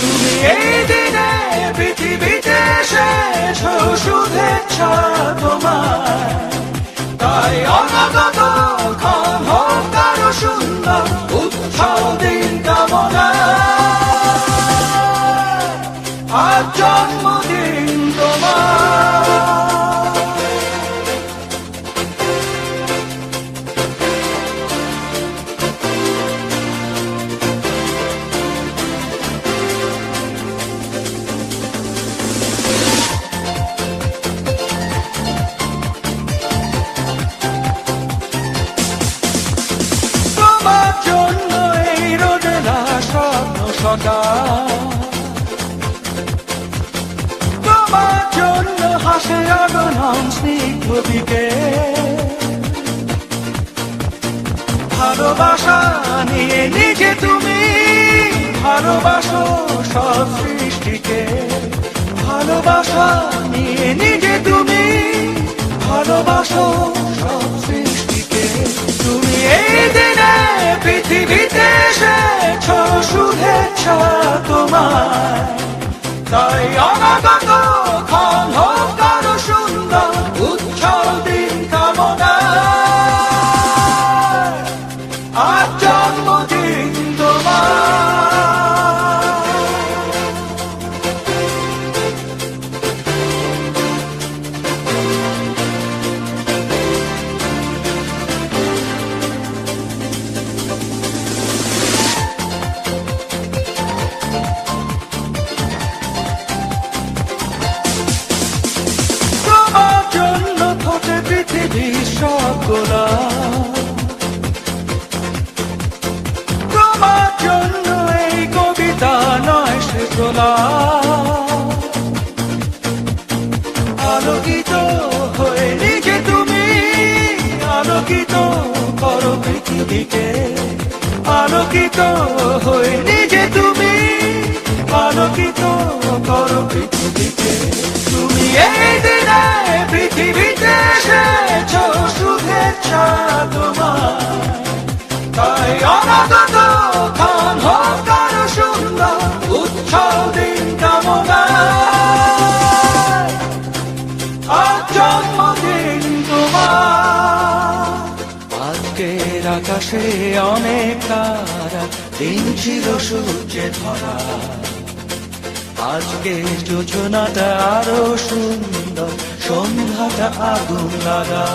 তুমি এই দিনে পৃথিবীতে এসেছ শুভেচ্ছা তোমার। তাই অনাগত ক্ষণ হোক আরও সুন্দর উৎসাহ দিন তোমার জন্য হাসে দিকে। ভালোবাসা নিয়ে নিজে তুমি ভালোবাসো সব সৃষ্টিকে। ভালোবাসা নিয়ে নিজে তুমি ভালোবাসো তাই গোলাপ তোমার জন্য এই কবিতা নয় তুমি, আলোকিত করো পৃথিবীকে। আলোকিত হয়ে নিজে তুমি, আলোকিত করো পৃথিবীকে। তুমি এই দিনে পৃথিবীতে এসেছ আজকের আকাশে অনেক তারা, দিন ছিল সূর্যে ধরা। আজকে যোজনাটা আরও সুন্দর, সন্ধ্যাটা আগুন লাগা।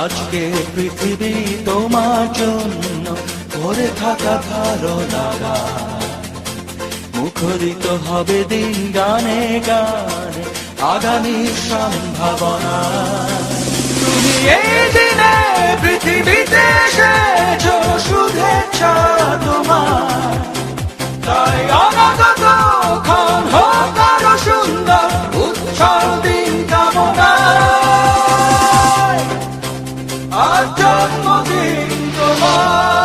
আজকে পৃথিবী তোমার জন্য ভরে থাকা ধারণারা। মুখরিত হবে দিন গানে গানে আগামী সম্ভাবনা। তুমি এই দিনে পৃথিবীতে এসেছ শুভেচ্ছা তোমার। তাই অনাগত momento amor.